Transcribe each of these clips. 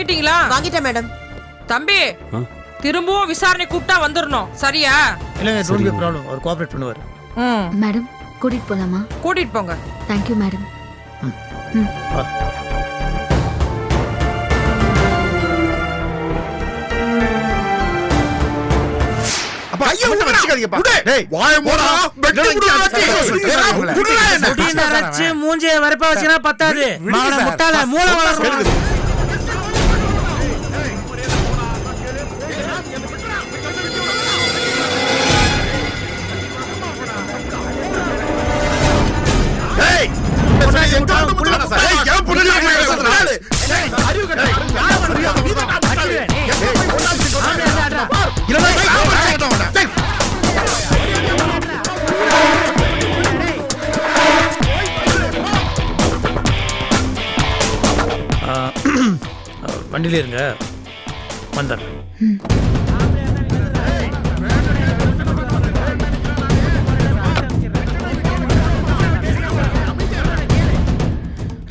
வாங்கிட்டீங்களா? வாங்கிட்டேன் மேடம். தம்பி திரும்பவும் விசாரணை கூப்பிட்டா வந்துடணும் சரியா? இல்லைங்க டோன்ட் பி ப்ராப்ளம் அவர் கோஆப்ரேட் பண்ணுவார். ம். மேடம் கூட்டிட்டு போலாமா? கூட்டிட்டு போங்க. Thank you madam. நரைச்சு மூஞ்சிய வரப்ப வச்சுனா பத்தாது. மூளை வளரும் வண்டியில இருங்க. வந்துடுறேன்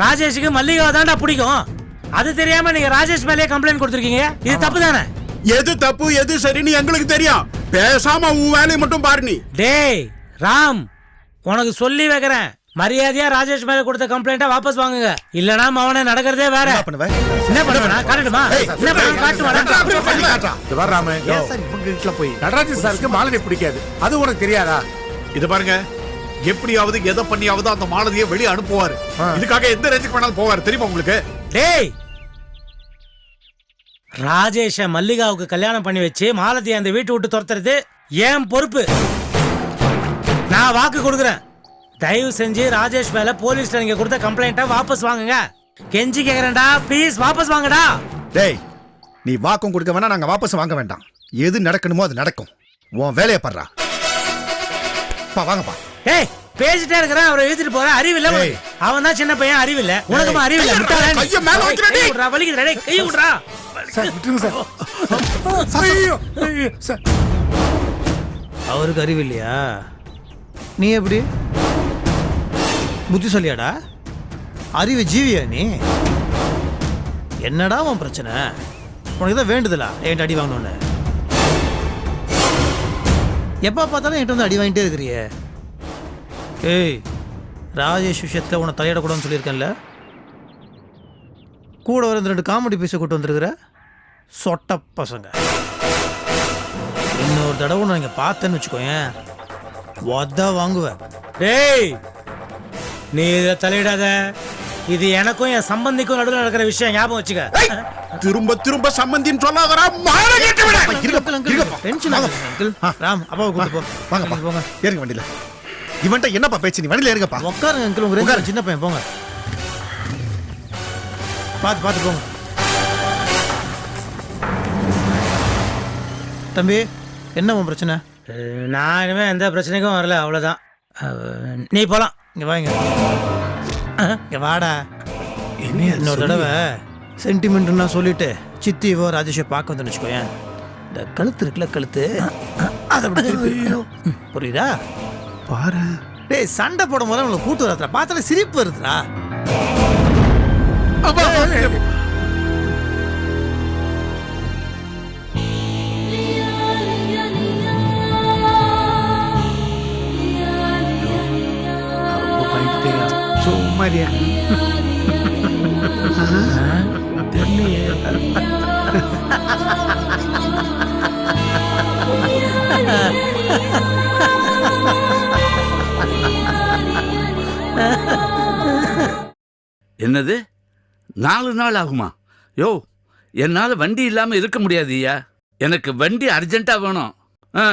ராஜேஷுக்கு மல்லிகாவை தான்டா பிடிக்கும். அது தெரியாம நீங்க ராஜேஷ் மேலேயே கம்ப்ளைண்ட் கொடுத்துருக்கீங்க. இது தப்பு தானே? எது தப்பு எது சரின்னு எங்களுக்கு தெரியும். பேசாம உன் வேலையை மட்டும் பாரு நீ. டேய் ராம் உனக்கு சொல்லி வைக்கிறேன். மரியாதையா ராஜேஷ் மேல கொடுத்த கம்ப்ளைண்ட்டை வாபஸ் வாங்குங்க. இல்லனா அவனை நடக்கிறதே வேற. என்ன பண்ணுவேனா? காட்டட்டுமா? என்ன பண்ணுவேன் காட்டுவாடா சிவராம சார் இவங்க வீட்டுல போய்? நடராஜன் சாருக்கு மாலதி பிடிக்காது. அது உனக்கு தெரியாதா? இது பாருங்க. எப்படியாவது எதை பண்ணியாவது அந்த மாலதியை வெளியே அனுப்புவாரு. இதுக்காக எந்த ரேஞ்சுக்கு வேணாலும் போவாரு தெரியுமா உங்களுக்கு? டேய்! ராஜேஷ மல்லிகாவுக்கு கல்யாணம் பண்ணி வச்சு மாலதி அந்த வீட்டை விட்டு துரத்துறது ஏன் பொறுப்பு? நான் வாக்கு கொடுக்குறேன். தயவு செஞ்சு ராஜேஷ் மேல போலீஸ்ல நீங்க கொடுத்த கம்ப்ளைண்ட்டை வாபஸ் வாங்குங்க. கெஞ்சி கேக்குறேன்டா ப்ளீஸ் வாபஸ் வாங்கடா. டேய் நீ வாக்கம் கொடுக்க வேணா நாங்க வாபஸ் வாங்க வேண்டாம். எது நடக்கணுமோ அது நடக்கும். உன் வேலையை பண்றா பா வாங்கப்பா. டேய் பேசிட்டே இருக்கிறேன் அவரை இழுத்துட்டு போறேன். அறிவில்ல ஏய். அவன் தான் சின்ன பையன் அறிவில்ல. உனக்குமா அறிவில்ல? முட்டாளே நீ. கையை மேல வைக்கிறா, டேய். விட்றா, வலிக்குதுடா, டேய், கை விட்றா. சார் விட்டுருங்க சார். ஐயோ சார். அவருக்கு அறிவு இல்லையா? நீ எப்படி? புத்திசாலியாடா? அறிவு ஜீவியா நீ? என்னடா உன் பிரச்சனை? உனக்கு தான் வேண்டுதலா? என்கிட்ட அடி வாங்கணும்னு எப்போ பார்த்தாலும் என்கிட்ட வந்து அடி வாங்கிட்டே இருக்கிறியே. ஏய் ராஜேஷ் விஷயத்தில் உன்னை தலையிடக்கூடாதுன்னு சொல்லியிருக்கேன்ல. கூட வர ரெண்டு காமெடி பீஸை கூட்டு வந்துருக்குற சொட்ட பசங்க. இன்னொரு தடவை நான் இங்கே பார்த்தேன்னு வச்சுக்கோயேன். வாங்குவேன். டேய் நீ இதை தலையிடாத. இது எனக்கும் என் சம்பந்திக்கும் நடுவில் நடக்கிற விஷயம் ஞாபகம் வச்சுக்க. திரும்ப திரும்ப சம்பந்தின்னு கேட்டு விட. இருங்கப்பா, இருங்கப்பா. டென்ஷன் அங்கிள் ராம் அப்பாவை கூட்டு போ. நீங்க போங்க. ஏறுங்க வண்டியில. இவன்ட்ட என்னப்பா பேச்சு? நீ வண்டியில ஏறுங்கப்பா. உட்காருங்க அங்கிள் உங்க ரெண்டு சின்ன பையன் போங்க. பார்த்து பார்த்து போங்க. தம்பி என்ன உன் பிரச்சனை? நான் இனிமே எந்த பிரச்சனைக்கும் வரல அவ்வளோதான் நீ போலாம். இங்க வாங்க இங்க. வாடா. இன்னொரு தடவை சென்டிமெண்ட்னா சொல்லிட்டு சித்திவோ ராஜேஷோ பார்க்க வந்து வச்சுக்கோயேன். இந்த கழுத்து இருக்குல்ல கழுத்து. அதை புரியுதா? பாரு. டேய் சண்டை போடும் போது உங்களை கூட்டு வரதுடா. பார்த்தாலே சிரிப்பு வருதுடா. மாதிரியா? தெரியலையே என்னது? நாலு நாள் ஆகுமா? யோ என்னால் வண்டி இல்லாமல் இருக்க முடியாதுய்யா எனக்கு வண்டி அர்ஜென்ட்டாக வேணும். ஆ.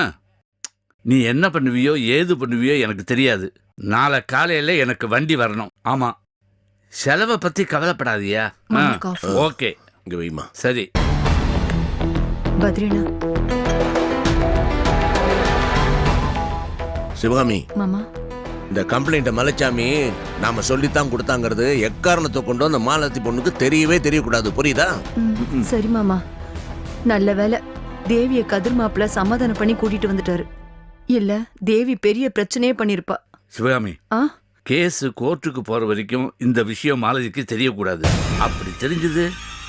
நீ என்ன பண்ணுவியோ ஏது பண்ணுவியோ எனக்கு தெரியாது. நாளை காலையில் எனக்கு வண்டி வரணும். ஆமாம் செலவை பற்றி கவலைப்படாதியா. ஓகே. இங்க வைமா சரி. பத்ரினா. சிவகாமி. மாமா. இந்த கம்ப்ளைண்ட்டை மலைச்சாமி நாம சொல்லித்தான் கொடுத்தாங்கிறது எக்காரணத்தை கொண்டு அந்த மாலத்தி பொண்ணுக்கு தெரியவே தெரியக்கூடாது. புரியுதா? சரி மாமா. நல்ல வேலை தேவிய கதிர் மாப்பிள்ள சமாதானம் பண்ணி கூட்டிட்டு வந்துட்டாரு. இல்ல தேவி பெரிய பிரச்சனையே பண்ணிருப்பா. சிவகாமி ஆ? கேஸு கோர்ட்டுக்கு போகிற வரைக்கும் இந்த விஷயம் மாலதிக்கு தெரியக்கூடாது. அப்படி தெரிஞ்சது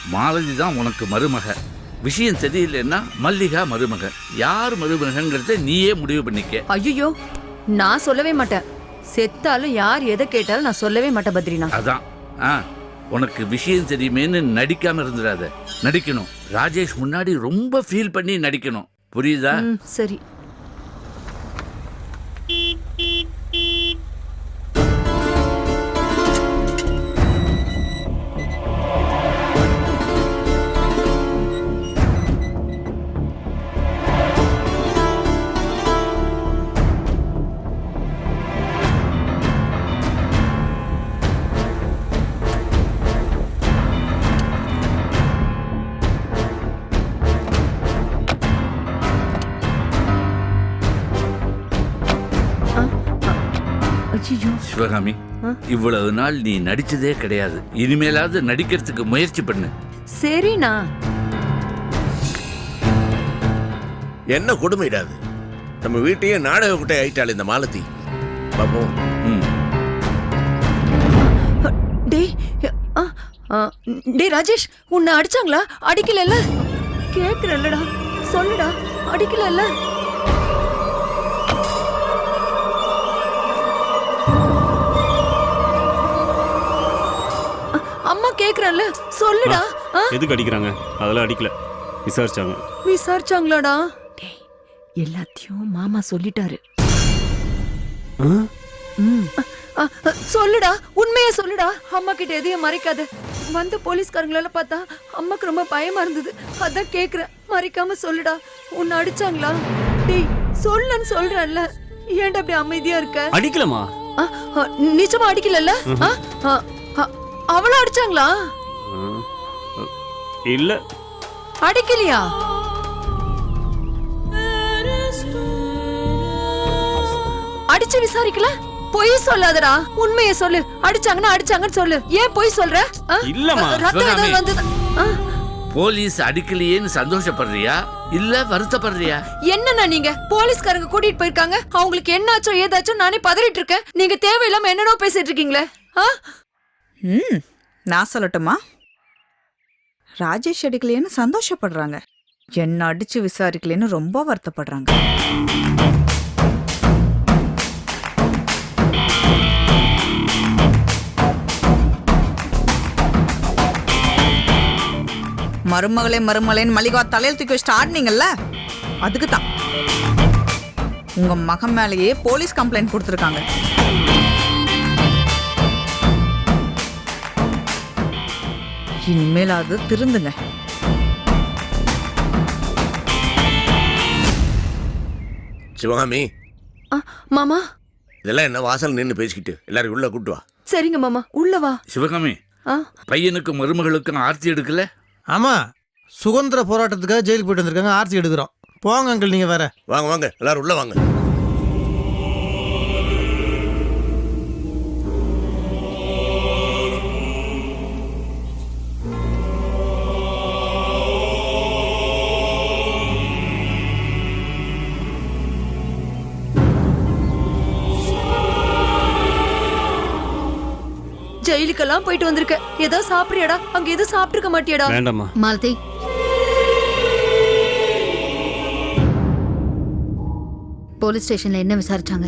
மாலதி தான் உனக்கு மருமக. விஷயம் சரியில்லைன்னா மல்லிகா மருமக. யார் மருமகங்கிறத நீயே முடிவு பண்ணிக்க. ஐயோ நான் சொல்லவே மாட்டேன். செத்தாலும் யார் எதை கேட்டாலும் நான் சொல்லவே மாட்டேன் பத்ரினா. அதான். ஆ உனக்கு விஷயம் தெரியுமேன்னு நடிக்காம இருந்துடாத. நடிக்கணும். ராஜேஷ் முன்னாடி ரொம்ப ஃபீல் பண்ணி நடிக்கணும். புரியுதா? சரி. சிவகாமி இவ்வளவு நாள் நீ நடிச்சதே கிடையாது. இனிமேலாவது நடிக்கிறதுக்கு முயற்சி பண்ணு. சரிண்ணா. என்ன கொடுமைடாது? நம்ம வீட்டையே நாடக குட்டை ஆயிட்டாள் இந்த மாலதி. பாப்போம். ம். டேய் ஆ, ஆ, டேய் ராஜேஷ் உன்னை அடிச்சாங்களா? அடிக்கலல்ல? கேக்குறல்லடா சொல்லுடா அடிக்கலல்ல? அம்மா கேக்குறல்ல சொல்லுடா. ஆ, எதுக்கு அடிக்கிறாங்க? அதெல்லாம் அடிக்கல. விசாரிச்சாங்க. விசாரிச்சாங்களாடா? எல்லாத்தையும் மாமா சொல்லிட்டாரு. சொல்லுடா உண்மையை சொல்லுடா. அம்மா கிட்ட எதையும் மறைக்காத. வந்த போலீஸ்காரங்களெல்லாம் பார்த்தா அம்மாக்கு ரொம்ப பயமா இருந்தது. அதான் கேக்குறேன் மறைக்காம சொல்லுடா. உன்னை அடிச்சாங்களா? டேய் சொல்லுன்னு சொல்றேன்ல. ஏன்டா அப்படி அமைதியா இருக்க? அடிக்கலமா நிஜமா அடிக்கலல்ல? அ, அ, அ, அவளும் அடிச்சாங்களா? இல்ல. அடிக்கலையா? அடிச்சு விசாரிக்கல? பொய் சொல்லாதடா. உண்மையை சொல்லு. அடிச்சாங்கன்னா அடிச்சாங்கன்னு சொல்லு. ஏன் பொய் சொல்ற? இல்லம்மா. ரத்தம் ஏதாவது. வந்தது? போலீஸ் அடிக்கலையேன்னு சந்தோஷப்படுறியா? இல்ல வருத்தப்படுறியா? என்னண்ணா நீங்க? போலீஸ்காரங்க கூட்டிட்டு போயிருக்காங்க. அவங்களுக்கு என்னாச்சோ ஏதாச்சோ நானே பதறிட்டு இருக்கேன். நீங்க தேவையில்லாம என்னென்னோ பேசிட்டு இருக்கீங்களே? ம் நான் சொல்லட்டுமா? ராஜேஷ் அடிக்கலையேன்னு சந்தோஷப்படுறாங்க. என்ன அடிச்சு விசாரிக்கலேன்னு ரொம்ப வருத்தப்படுறாங்க. மருமகளே மருமகளேன்னு மளிகா தலையில் தூக்கி வச்சுட்டு ஆடினீங்கல்ல? அதுக்கு தான் உங்கள் மகன் மேலேயே போலீஸ் கம்ப்ளைண்ட் கொடுத்துருக்காங்க. இனிமேல் அது திருந்துங்க. சிவகாமி. ஆ, மாமா. இதெல்லாம் என்ன வாசல் நின்று பேசிக்கிட்டு? எல்லாரும் உள்ள கூட்டு வா. சரிங்க மாமா. உள்ள வா. சிவகாமி ஆ. பையனுக்கும் மருமகளுக்கும் ஆர்த்தி எடுக்கல? ஆமா சுதந்திர போராட்டத்துக்காக ஜெயிலுக்கு போயிட்டு வந்திருக்காங்க ஆர்த்தி எடுக்கிறோம். போங்க அங்கிள் நீங்க வேற. வாங்க வாங்க எல்லாரும் உள்ள வாங்க. ஜெயிலுக்கெல்லாம் போயிட்டு வந்திருக்க. ஏதோ சாப்பிடுறியாடா? அங்க எதுவும் சாப்பிட்டுருக்க மாட்டியாடா. வேண்டாம்மா. மாலதி. போலீஸ் ஸ்டேஷன்ல என்ன விசாரிச்சாங்க?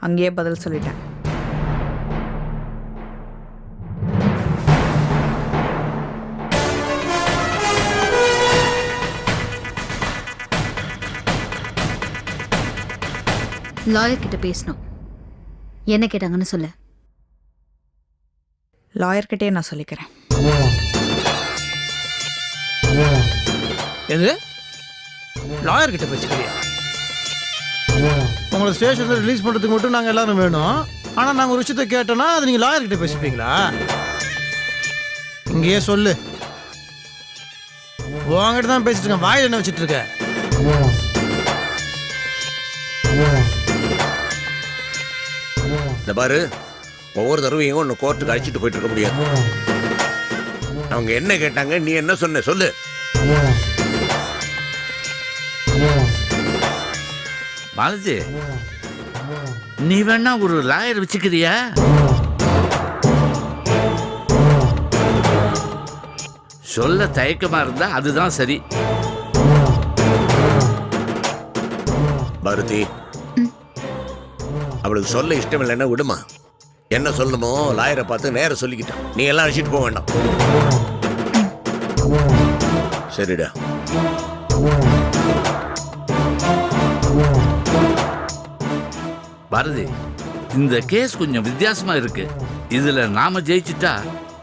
அங்கேயே பதில் சொல்லிட்டேன். லாயர் கிட்ட பேசணும். என்ன கேட்டாங்கன்னு சொல்ல. லாயர்கிட்டயே நான் சொல்லிக்கிறேன். எது? லாயர் கிட்ட பேசிக்கிறியா? உங்களை ஸ்டேஷன்ல ரிலீஸ் பண்றதுக்கு மட்டும் நாங்க எல்லாரும் வேணும். ஆனா நாங்க ஒரு விஷயத்த கேட்டோம்னா அது நீங்க லாயர் கிட்ட பேசிப்பீங்களா? இங்கேயே சொல்லு. உங்ககிட்ட தான் பேசிட்டு இருக்கேன். வாயில் என்ன வச்சிட்டு இருக்க? இந்த பாரு ஒவ்வொரு தடவையும் ஒன்று கோர்ட்டுக்கு அழைச்சிட்டு போயிட்டு இருக்க முடியாது. அவங்க என்ன கேட்டாங்க நீ என்ன சொன்ன சொல்லு. மாலதி நீ வேணா ஒரு லாயர் வச்சுக்கிறியா? சொல்ல தயக்கமா இருந்தா அதுதான் சரி. பாரதி அவளுக்கு சொல்ல இஷ்டம் இல்லைன்னா விடுமா? என்ன சொல்லணுமோ லாயரை பார்த்து நேர சொல்லிக்கிட்டான் நீ எல்லாம் அழைச்சிட்டு போக வேண்டாம். சரிடா. பாரதி இந்த கேஸ் கொஞ்சம் வித்தியாசமா இருக்கு. இதுல நாம ஜெயிச்சுட்டா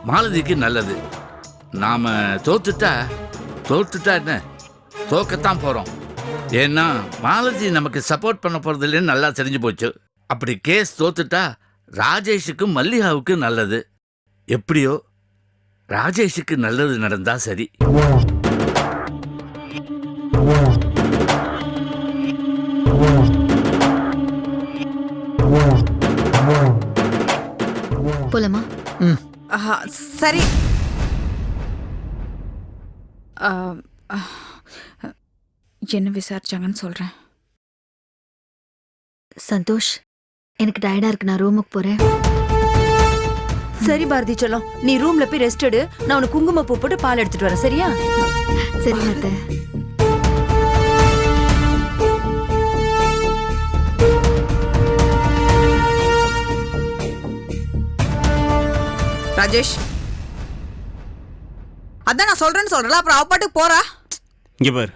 மாலதிக்கு நல்லது. நாம தோத்துட்டா தோத்துட்டா என்ன? தோக்கத்தான் போறோம். ஏன்னா மாலதி நமக்கு சப்போர்ட் பண்ண போறது இல்லைன்னு நல்லா தெரிஞ்சு போச்சு. அப்படி கேஸ் தோத்துட்டா ராஜேஷுக்கும் மல்லிகாவுக்கும் நல்லது. எப்படியோ ராஜேஷுக்கு நல்லது நடந்தா சரி. போலாமா? ஆஹா, சரி. என்ன விசாரிச்சாங்கன்னு சொல்றேன். சந்தோஷ் எனக்கு டயர்டா இருக்கு நான் ரூமுக்கு போறேன். சரி பாரதி செல்லம். நீ ரூம்ல போய் ரெஸ்ட் எடு. நான் உனக்கு குங்குமப்பூ போட்டு பால் எடுத்துட்டு வரேன் சரியா? சரி அத்தை ராஜேஷ். அதான் நான் சொல்றேன்னு சொல்றல அப்புறம் அவ பாட்டுக்கு போறா. இங்கே பார்.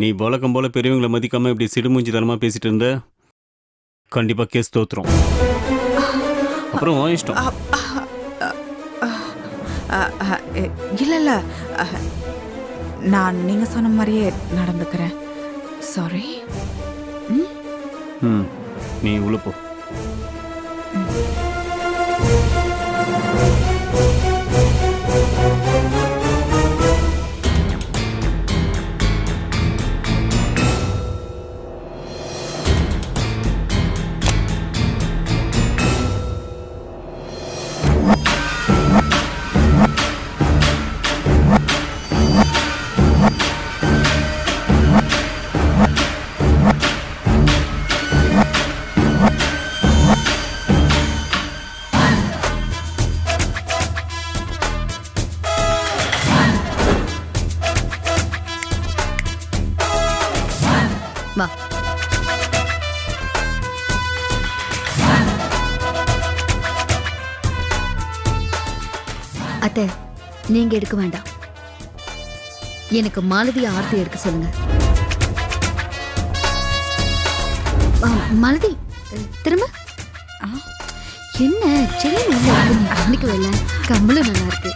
நீ வழக்கம் போல பெரியவங்களை மதிக்காம இப்படி சிடுமூஞ்சித்தனமாக பேசிட்டு இருந்த கண்டிப்பாக கேஸ் தோத்துரும். அப்புறம் உன் இஷ்டம். இல்ல இல்ல. நான் நீங்க சொன்ன மாதிரியே நடந்துக்கிறேன். சாரி ம்? நீ உள்ள வா அத்தை நீங்க எடுக்க வேண்டாம். எனக்கு மாலதி ஆர்த்தி எடுக்க சொல்லுங்க. மாலதி திரும்ப? என்ன செல்ல நல்லா இருக்கு கம்பளும் நல்லா இருக்கு.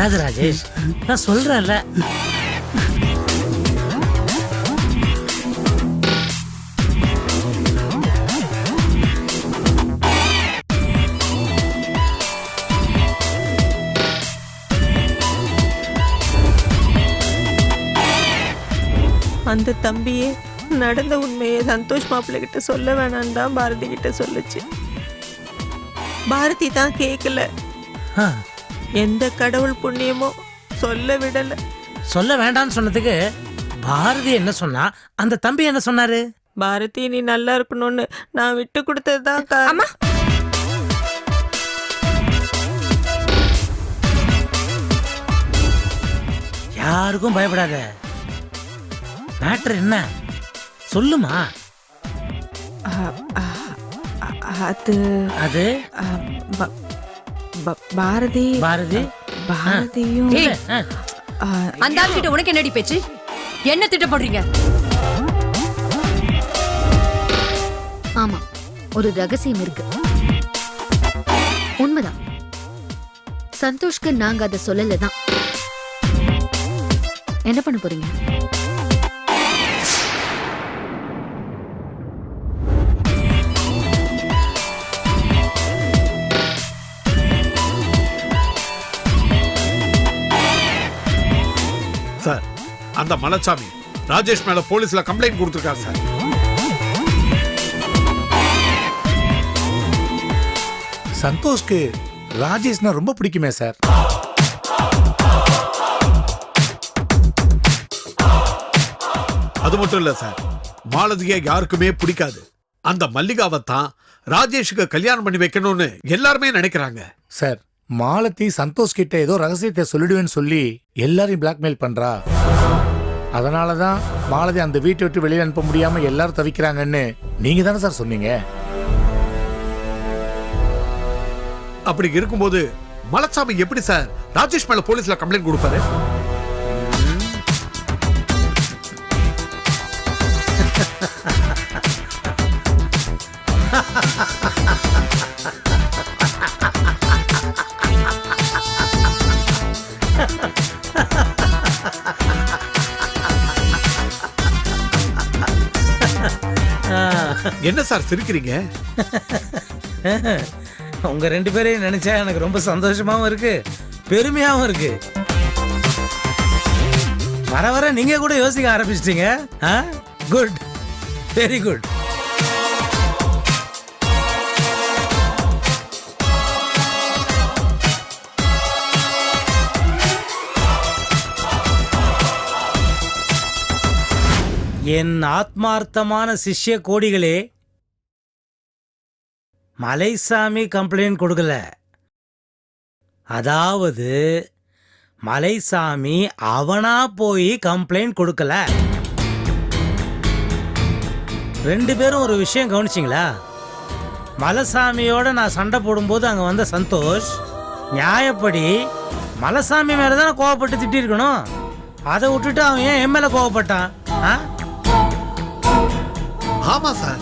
அழாத ராஜேஷ்? நான் சொல்றேன்ல. அந்த தம்பியே நடந்த உண்மையை சந்தோஷ் மாப்பிள்ளை கிட்ட சொல்ல வேணான்னு தான் பாரதி கிட்ட சொல்லுச்சு. பாரதி தான் கேட்கல ஆ, எந்த கடவுள் புண்ணியமோ சொல்ல விடல. சொல்ல வேண்டாம்னு சொன்னதுக்கு பாரதி என்ன சொன்னா? அந்த தம்பி என்ன சொன்னாரு? பாரதி நீ நல்லா இருக்கணும்னு நான் விட்டு கொடுத்தது தான் அம்மா. யாருக்கும் பயப்படாத. மேட்ரு என்ன? சொல்லுமா. ஆ, ஆ, ஆ, அது அது? பாரதி. பாரதி? பாரதியும் அந்த ஆள் கிட்ட உனக்கு என்னடி பேச்சு? என்ன திட்டம் போடுறீங்க? ஆமா ஒரு ரகசியம் இருக்கு. உண்மைதான். சந்தோஷ்க்கு நாங்க அதை சொல்லல தான் என்ன பண்ண போறீங்க? அந்த மலைச்சாமி ராஜேஷ் மேல போலீஸ்ல கம்ப்ளைண்ட் கொடுத்துருக்காரு சார். சந்தோஷ்க்கு ராஜேஷ்னா ரொம்ப பிடிக்குமே சார். அது மட்டும் இல்ல சார் மாலதியை யாருக்குமே பிடிக்காது. அந்த மல்லிகாவை தான் ராஜேஷுக்கு கல்யாணம் பண்ணி வைக்கணும்னு எல்லாருமே நினைக்கிறாங்க. சார் மாலத்தி சந்தோஷ் கிட்ட ஏதோ ரகசியத்தை சொல்லிடுவேன்னு சொல்லி எல்லாரையும் பிளாக்மெயில் பண்றா. அதனால தான் மாலதி அந்த வீட்டை விட்டு வெளியில் அனுப்ப முடியாம எல்லாரும் தவிக்கிறாங்கன்னு நீங்க தானே சார் சொன்னீங்க? அப்படி இருக்கும்போது மலச்சாமி எப்படி சார் ராஜேஷ் மேல போலீஸ்ல கம்ப்ளைண்ட் கொடுப்பாரு? என்ன சார் சிரிக்கிறீங்க? உங்க ரெண்டு பேரையும் நினைச்சா எனக்கு ரொம்ப சந்தோஷமாவும் இருக்கு பெருமையாவும் இருக்கு. வர வர நீங்க கூட யோசிக்க ஆரம்பிச்சிட்டீங்க குட் வெரி குட் என் ஆத்மார்த்தமான சிஷ்ய கோடிகளே மலைசாமி கம்ப்ளைண்ட் கொடுக்கல. அதாவது மலைசாமி அவனா போய் கம்ப்ளைண்ட் கொடுக்கல. ரெண்டு பேரும் ஒரு விஷயம் கவனிச்சிங்களா? மலைசாமியோட நான் சண்டை போடும்போது அங்கே வந்த சந்தோஷ் நியாயப்படி மலைசாமி மேலே தானே கோவப்பட்டு திட்டிருக்கணும்? அதை விட்டுட்டு அவன் ஏன் என் மேலே கோவப்பட்டான்? ஆ? ஆமா சார்.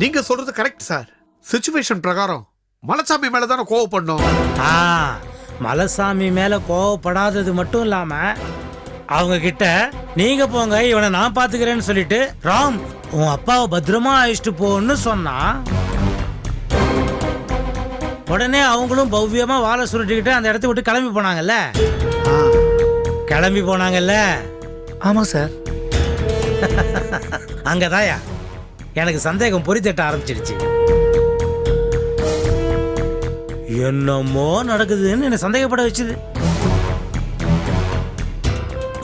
நீங்க சொல்றது கரெக்ட் சார். சிச்சுவேஷன் பிரகாரம் மலைச்சாமி மேல தானே கோவப்படணும். ஆ மலைசாமி மேல கோவப்படாதது மட்டும் இல்லாம அவங்க கிட்ட நீங்க போங்க இவனை நான் பாத்துக்கிறேன்னு சொல்லிட்டு ராம் உன் அப்பாவை பத்திரமா அழைச்சிட்டு போன்னு சொன்னா உடனே அவங்களும் பவ்யமா வாழை சுருட்டிக்கிட்டு அந்த இடத்த விட்டு கிளம்பி போனாங்கல்ல? கிளம்பி போனாங்கல்ல? ஆமா சார். அங்கதாயா? எனக்கு சந்தேகம் பொறித்தட்ட ஆரம்பிச்சிருச்சு என்னமோ நடக்குதுன்னு என்னை சந்தேகப்பட வச்சுது.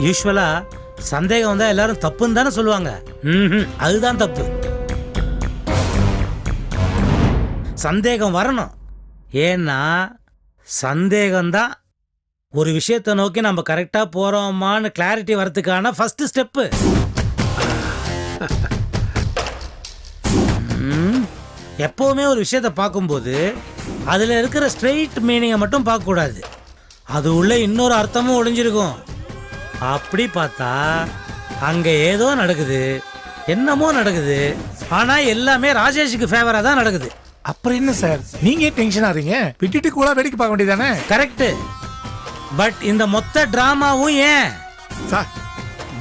யூஸ்வலா சந்தேகம் வந்தா எல்லாரும் தப்புன்னு தானே சொல்லுவாங்க. ம்ஹும், அதுதான் தப்பு. சந்தேகம் வரணும். ஏன்னா சந்தேகம்தான் ஒரு விஷயத்தை நோக்கி நம்ம கரெக்டாக போகிறோமான்னு கிளாரிட்டி வரதுக்கான ஃபர்ஸ்ட் ஸ்டெப்பு எப்பவுமே ஒரு விஷயத்தை பார்க்கும்போது அதில் இருக்கிற ஸ்ட்ரெயிட் மீனிங்கை மட்டும் பார்க்கக்கூடாது. அது உள்ள இன்னொரு அர்த்தமும் ஒளிஞ்சிருக்கும். அப்படி பார்த்தா அங்கே ஏதோ நடக்குது என்னமோ நடக்குது ஆனால் எல்லாமே ராஜேஷுக்கு ஃபேவராக தான் நடக்குது. அப்புறம் என்ன சார்? நீங்க ஏன் டென்ஷன் ஆறீங்க? விட்டுட்டு கூட வேடிக்கை பார்க்க வேண்டியதானே கரெக்டு பட் இந்த மொத்த ட்ராமாவும் ஏன்? சார்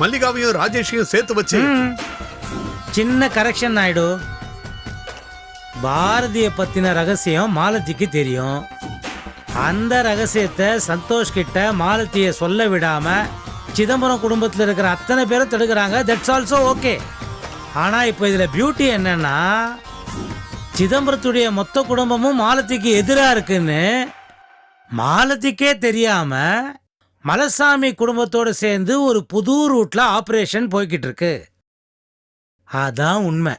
மல்லிகாவையும் ராஜேஷையும் சேர்த்து வச்சு. சின்ன கரெக்ஷன் நாயுடு பாரதிய பத்தின ரகசியம் மாலதிக்கு தெரியும். அந்த ரகசியத்தை சந்தோஷ் கிட்ட மாலதிய சொல்ல விடாம சிதம்பரம் குடும்பத்தில் இருக்கிற அத்தனை பேரும் தடுக்கிறாங்க. தட்ஸ் ஆல்சோ ஓகே ஆனா இப்போ இதுல பியூட்டி என்னன்னா சிதம்பரத்துடைய மொத்த குடும்பமும் மாலத்திக்கு எதிராக இருக்குன்னு மாலத்திக்கே தெரியாம மலசாமி குடும்பத்தோடு சேர்ந்து ஒரு புது ரூட்ல ஆபரேஷன் போய்கிட்டு இருக்கு. அதான் உண்மை.